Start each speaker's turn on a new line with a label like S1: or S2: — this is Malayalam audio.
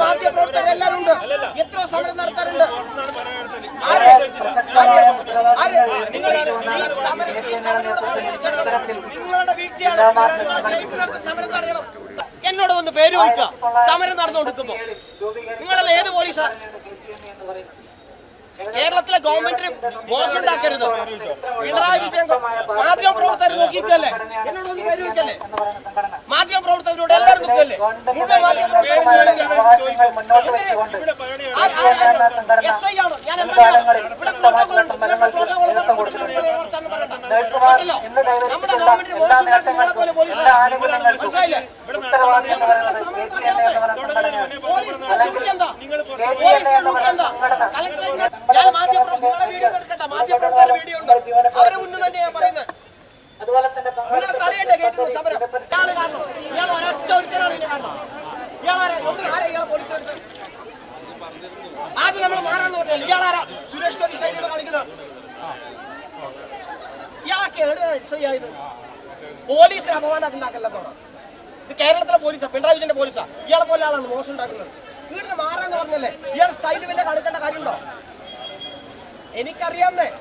S1: മാധ്യമപ്രവർത്തകർ എല്ലാവരും ഉണ്ട്. എത്ര നിങ്ങളുടെ സമരം എന്നോട് ഒന്ന് പേര് ചോദിക്കുക. സമരം നടന്നുകൊടുക്കുമ്പോ നിങ്ങളല്ല ഏത് പോലീസാ? കേരളത്തിലെ ഗവൺമെന്റിന് മോശം ഉണ്ടാക്കരുത് പിണറായി വിജയൻ മാധ്യമ പ്രവർത്തകർ നോക്കിക്കല്ലേ എന്നോട് ഒന്ന് പേര് ചോദിക്കല്ലേ മാധ്യമ പ്രവർത്തകരോട് എല്ലാവരും നിൽക്കല്ലേ മുഴുവൻ മാധ്യമ എസ് ഐ ആണ് ഞാൻ എം എൽ എ ആണ് ഇവിടെ കേട്ടല്ലോ നമ്മുടെ ഗവൺമെന്റിന് മോശം നിങ്ങളെ പോലെ പോലീസ് മനസ്സിലായില്ലേ ഞാൻ മാധ്യമപ്രവർത്തകരുടെ വീഡിയോ എടുക്കണ്ട മാധ്യമപ്രവർത്തകരുടെ വീഡിയോ ഉണ്ട് അവരെ മുന്നിൽ തന്നെ ഞാൻ പറയുന്നത് തടയണ്ടേ കേട്ടുന്ന സമരം. ഇയാൾ കാരണം. ഇയാൾ ഒരൊറ്റ ഒരുത്തരാണ് ഇതിന് കാരണം. ഇയാളാരാ ആരാ? ഇയാളെ പോലീസ് ആദ്യം നമ്മൾ മാറാന്ന് പറഞ്ഞാൽ ഇയാളാരാ സുരേഷ് ഗോപി സ്റ്റൈലിൽ കളിക്കുന്നത്. ഇയാളൊക്കെ ആയത്? പോലീസിന് അപമാനം ഉണ്ടാക്കല്ലെന്നാണ് ഇത് കേരളത്തിലെ പോലീസാ പിണറായി വിജയന്റെ പോലീസാ. ഇയാളെ പോലെ ആളാണ് മോശം ഉണ്ടാക്കുന്നത് ഇവിടുന്ന് മാറാന്ന് പറഞ്ഞല്ലേ? ഇയാൾ സ്റ്റൈലിൽ വല്ല കളിക്കേണ്ട കാര്യമുണ്ടോ? എനിക്കറിയാന്നേ